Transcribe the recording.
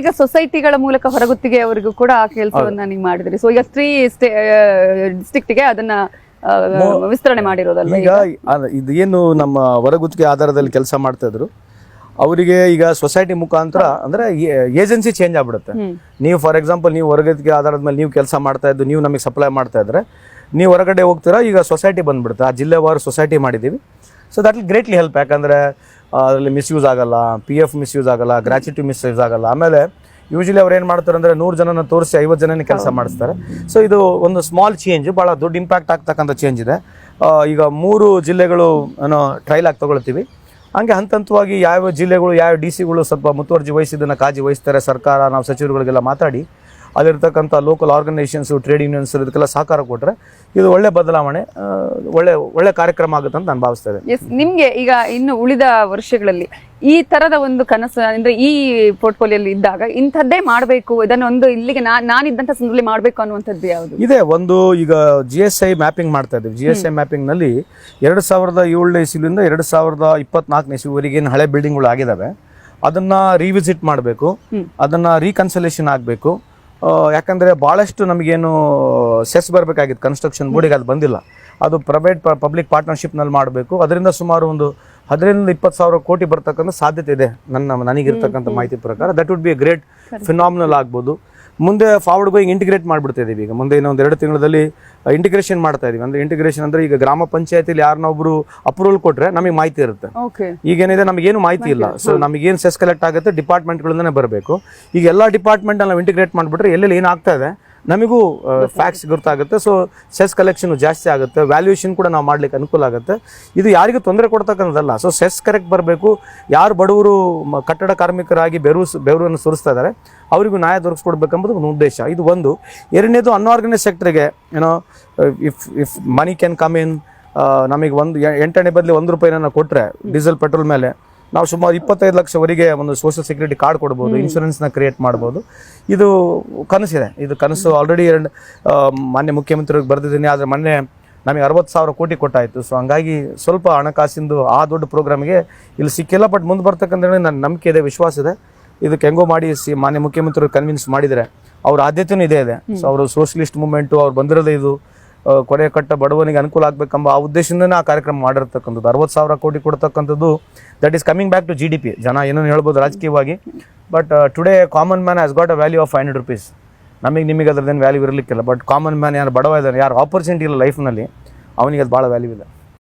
ಈಗ ಸೊಸೈಟಿಗಳ ಮೂಲಕ ಹೊರಗುತ್ತಿಗೆ ಅವರಿಗೂ ಕೂಡ ಆ ಕೆಲಸವನ್ನ ನೀವು ಮಾಡಿದ್ರಿ. ಸೊ ಈಗ ತ್ರೀ ಡಿಸ್ಟ್ರಿಕ್ಟ್ಗೆ ಅದನ್ನ ವಿಸ್ತರಣೆ ಮಾಡಿರೋದಲ್ಲ ಈಗ ಇದೇನು ಇದು ಏನು ನಮ್ಮ ಹೊರಗುತ್ತಿಗೆ ಆಧಾರದಲ್ಲಿ ಕೆಲಸ ಮಾಡ್ತಾ ಇದ್ರು. ಅವರಿಗೆ ಈಗ ಸೊಸೈಟಿ ಮುಖಾಂತರ ಅಂದ್ರೆ ಏಜೆನ್ಸಿ ಚೇಂಜ್ ಆಗ್ಬಿಡುತ್ತೆ. ನೀವು ಫಾರ್ ಎಕ್ಸಾಂಪಲ್ ನೀವು ಹೊರಗುತ್ತಿಗೆ ಆಧಾರದ ಮೇಲೆ ನೀವು ಕೆಲಸ ಮಾಡ್ತಾ ಇದ್ದು ನೀವು ನಮಗೆ ಸಪ್ಲೈ ಮಾಡ್ತಾ ಇದ್ರೆ ನೀವು ಹೊರಗಡೆ ಹೋಗ್ತೀರಾ ಈಗ ಸೊಸೈಟಿ ಬಂದ್ಬಿಡುತ್ತೆ. ಆ ಜಿಲ್ಲೆವಾರು ಸೊಸೈಟಿ ಮಾಡಿದ್ದೀವಿ. So that will greatly help ಯಾಕಂದ್ರೆ ಅದರಲ್ಲಿ ಮಿಸ್ಯೂಸ್ ಆಗಲ್ಲ ಪಿ ಎಫ್ ಮಿಸ್ಯೂಸ್ ಆಗಲ್ಲ ಗ್ರಾಚ್ಯುಟಿ ಮಿಸ್ಯೂಸ್ ಆಗಲ್ಲ. ಆಮೇಲೆ ಯೂಶಲಿ ಅವ್ರು ಏನು ಮಾಡ್ತಾರೆ ಅಂದರೆ ನೂರು ಜನನ ತೋರಿಸಿ ಐವತ್ತು ಜನನೇ ಕೆಲಸ ಮಾಡಿಸ್ತಾರೆ. ಸೊ ಇದು ಒಂದು ಸ್ಮಾಲ್ ಚೇಂಜ್ ಭಾಳ ದೊಡ್ಡ ಇಂಪ್ಯಾಕ್ಟ್ ಆಗ್ತಕ್ಕಂಥ ಚೇಂಜ್ ಇದೆ. ಈಗ ಮೂರು ಜಿಲ್ಲೆಗಳು ಏನೋ ಟ್ರೈಲ್ ಆಗಿ ತೊಗೊಳ್ತೀವಿ. ಹಂಗೆ ಹಂತ ಹಂತವಾಗಿ ಯಾವ ಜಿಲ್ಲೆಗಳು ಯಾವ ಡಿ ಸಿಗಳು ಸ್ವಲ್ಪ ಮುತುವರ್ಜಿ ವಹಿಸಿದ್ದನ್ನು ಕಾಜಿ ವಹಿಸ್ತಾರೆ ಸರ್ಕಾರ ನಾವು ಸಚಿವರುಗಳಿಗೆಲ್ಲ ಮಾತಾಡಿ. ಅಲ್ಲಿರ್ತಕ್ಕಂಥ ಲೋಕಲ್ ಆರ್ಗನೈಸೇಷನ್ಸು ಟ್ರೇಡ್ ಯೂನಿಯನ್ಸ್ ಇದಕ್ಕೆಲ್ಲ ಸಹಕಾರ ಕೊಟ್ಟರೆ ಇದು ಒಳ್ಳೆ ಬದಲಾವಣೆ ಒಳ್ಳೆ ಒಳ್ಳೆ ಕಾರ್ಯಕ್ರಮ ಆಗುತ್ತೆ ಅಂತ ನಾನು ಭಾವಿಸ್ತಾ ಎಸ್ ನಿಮಗೆ ಈಗ ಇನ್ನು ಉಳಿದ ವರ್ಷಗಳಲ್ಲಿ ಈ ತರದ ಒಂದು ಕನಸು ಅಂದ್ರೆ ಈ ಪೋರ್ಟ್ಫೋಲಿಯೋಲಿ ಇದ್ದಾಗ ಇಂಥದ್ದೇ ಮಾಡಬೇಕು ಇದನ್ನು ಒಂದು ಇಲ್ಲಿಗೆ ನಾ ನಾನಿದ್ದಂಥ ಸಂದರ್ಭದಲ್ಲಿ ಮಾಡಬೇಕು ಅನ್ನುವಂಥದ್ದು ಯಾವುದು? ಇದೆ ಒಂದು ಈಗ ಜಿ ಎಸ್ ಐ ಮ್ಯಾಪಿಂಗ್ ಮಾಡ್ತಾ ಇದ್ದೀವಿ. ಜಿ ಎಸ್ ಐ ಮ್ಯಾಪಿಂಗ್ನಲ್ಲಿ ಎರಡು ಸಾವಿರದ ಏಳನೇ ಇಸಿಲಿಂದ ಎರಡು ಸಾವಿರದ ಇಪ್ಪತ್ನಾಲ್ಕನೇ ಇಸ್ವಿವರೆಗೆ ಏನು ಹಳೆ ಬಿಲ್ಡಿಂಗ್ಗಳು ಆಗಿದ್ದಾವೆ. ಅದನ್ನ ರೀವಿಸಿಟ್ ಮಾಡಬೇಕು. ಅದನ್ನ ರೀಕನ್ಸಲೇಷನ್ ಆಗಬೇಕು. ಯಾಕಂದ್ರೆ ಭಾಳಷ್ಟು ನಮಗೇನು ಸೆಸ್ ಬರಬೇಕಾಗಿತ್ತು ಕನ್ಸ್ಟ್ರಕ್ಷನ್ ಬೋರ್ಡಿಗೆ ಅದು ಬಂದಿಲ್ಲ. ಅದು ಪ್ರೈವೇಟ್ ಪಬ್ಲಿಕ್ ಪಾರ್ಟ್ನರ್ಶಿಪ್ನಲ್ಲಿ ಮಾಡಬೇಕು. ಅದರಿಂದ ಸುಮಾರು ಒಂದು ಹದಿನೈದರಿಂದ ಇಪ್ಪತ್ತು ಸಾವಿರ ಕೋಟಿ ಬರ್ತಕ್ಕಂಥ ಸಾಧ್ಯತೆ ಇದೆ ನನ್ನ ನನಗಿರ್ತಕ್ಕಂಥ ಮಾಹಿತಿ ಪ್ರಕಾರ. That would be a great phenomenal ಆಗ್ಬೋದು. ಮುಂದೆ ಫಾರ್ವರ್ಡ್ ಗೋಯಿಂಗ್ ಇಂಟಿಗ್ರೇಟ್ ಮಾಡಿಬಿಡ್ತಾ ಇದೀವಿ ಈಗ. ಮುಂದೆ ಇನ್ನೊಂದು ಎರಡು ತಿಂಗಳಲ್ಲಿ ಇಂಟಿಗ್ರೇಷನ್ ಮಾಡ್ತಾ ಇದೀವಿ. ಅಂದ್ರೆ ಇಂಟಿಗ್ರೇಷನ್ ಅಂದ್ರೆ ಈಗ ಗ್ರಾಮ ಪಂಚಾಯತಿಲಿ ಯಾರನ್ನೊಬ್ರು ಅಪ್ರೂವಲ್ ಕೊಟ್ರೆ ನಮಗೆ ಮಾಹಿತಿ ಇರುತ್ತೆ. ಓಕೆ ಈಗೇನಿದೆ ನಮಗೇನು ಮಾಹಿತಿ ಇಲ್ಲ. ಸೊ ನಮಗೇನು ಸೆಸ್ ಕಲೆಕ್ಟ್ ಆಗುತ್ತೆ ಡಿಪಾರ್ಟ್ಮೆಂಟ್ಗಳಿಂದನೇ ಬರಬೇಕು. ಈಗ ಎಲ್ಲ ಡಿಪಾರ್ಟ್ಮೆಂಟ್ ನಾವು ಇಂಟಿಗ್ರೇಟ್ ಮಾಡಿಬಿಟ್ರೆ ಎಲ್ಲೆಲ್ಲಿ ಏನಾಗ್ತಾ ಇದೆ ನಮಗೂ ಫ್ಯಾಕ್ಸ್ ಗೊತ್ತಾಗುತ್ತೆ ಸೊ ಸೆಸ್ ಕಲೆಕ್ಷನ್ ಜಾಸ್ತಿ ಆಗುತ್ತೆ. ವ್ಯಾಲ್ಯೂಯೇಷನ್ ಕೂಡ ನಾವು ಮಾಡ್ಲಿಕ್ಕೆ ಅನುಕೂಲ ಆಗುತ್ತೆ. ಇದು ಯಾರಿಗೂ ತೊಂದರೆ ಕೊಡ್ತಕ್ಕಂಥದ್ದಲ್ಲ. ಸೊ ಸೆಸ್ ಕರೆಕ್ಟ್ ಬರಬೇಕು. ಯಾರು ಬಡವರು ಕಟ್ಟಡ ಕಾರ್ಮಿಕರಾಗಿ ಬೆವರು ಬೆವರನ್ನು ಸುರಿಸ್ತಾ ಇದ್ದಾರೆ, ಅವರಿಗೂ ನ್ಯಾಯ ದೊರಕಿಸ್ಕೊಡ್ಬೇಕೆಂಬುದು ಒಂದು ಉದ್ದೇಶ. ಇದು ಒಂದು. ಎರಡನೇದು ಅನ್ಆರ್ಗನೈಸ್ ಸೆಕ್ಟರ್ಗೆ ಏನೋ if if money can come in ನಮಗೆ ಒಂದು, ಎಂಟನೇ ಬದಲಿ ಒಂದು ರೂಪಾಯಿನ ಕೊಟ್ಟರೆ ಡೀಸೆಲ್ ಪೆಟ್ರೋಲ್ ಮೇಲೆ ನಾವು ಸುಮಾರು ಇಪ್ಪತ್ತೈದು ಲಕ್ಷವರೆಗೆ ಒಂದು ಸೋಷಿಯಲ್ ಸೆಕ್ಯೂರಿಟಿ ಕಾರ್ಡ್ ಕೊಡ್ಬೋದು ಇನ್ಶೂರೆನ್ಸ್ನ ಕ್ರಿಯೇಟ್ ಮಾಡ್ಬೋದು. ಇದು ಕನಸಿದೆ. ಇದು ಕನಸು ಆಲ್ರೆಡಿ ಎರಡು ಮಾನ್ಯ ಮುಖ್ಯಮಂತ್ರಿಗೆ ಬರೆದಿದ್ದೀನಿ ಆದರೆ ಮೊನ್ನೆ ನಮಗೆ ಅರವತ್ತು ಸಾವಿರ ಕೋಟಿ ಕೊಟ್ಟಾಯಿತು. ಸೊ ಹಂಗಾಗಿ ಸ್ವಲ್ಪ ಹಣಕಾಸಿಂದು ಆ ದೊಡ್ಡ ಪ್ರೋಗ್ರಾಮ್ಗೆ ಇಲ್ಲಿ ಸಿಕ್ಕಿಲ್ಲ ಬಟ್ ಮುಂದೆ ಬರ್ತಕ್ಕಂಥ ನನ್ನ ನಂಬಿಕೆ ಇದೆ ವಿಶ್ವಾಸ ಇದೆ. ಇದಕ್ಕೆ ಹೆಂಗೋ ಮಾಡಿ ಸಿ ಮಾನ್ಯ ಮುಖ್ಯಮಂತ್ರಿ ಕನ್ವಿನ್ಸ್ ಮಾಡಿದರೆ ಅವ್ರ ಆದ್ಯತೆಯೂ ಇದೇ ಇದೆ. ಸೊ ಅವರು ಸೋಷಲಿಸ್ಟ್ ಮೂಮೆಂಟು ಅವ್ರು ಬಂದಿರೋದೇ ಇದು. ಆ, ಕೊನೆಯ ಕಟ್ಟ ಬಡವನಿಗೆ ಅನುಕೂಲ ಆಗಬೇಕೆಂಬ ಆ ಉದ್ದೇಶದಿಂದ ಆ ಕಾರ್ಯಕ್ರಮ ಮಾಡಿರ್ತಕ್ಕಂಥದ್ದು. ಅರವತ್ತು ಸಾವಿರ ಕೋಟಿ ಕೊಡ್ತಕ್ಕಂಥದ್ದು that is coming back to G D P ಜನ ಏನೋ ಹೇಳ್ಬೋದು ರಾಜಕೀಯವಾಗಿ but today common man has got a value of five hundred rupees ನಮಗೆ ನಿಮಗೆ ಅದ್ರದ್ದೇನು ವ್ಯಾಲ್ಯೂ ಇರಲಿಕ್ಕಿಲ್ಲ ಬಟ್ ಕಾಮನ್ ಮ್ಯಾನ್ ಯಾರು ಬಡವ ಇದ್ದಾನೆ ಯಾರು ಆಪರ್ಚುನಿಟಿ ಇಲ್ಲ ಲೈಫ್ನಲ್ಲಿ ಅವನಿಗೆ ಅದು ಭಾಳ ವ್ಯಾಲ್ಯೂ ಇದೆ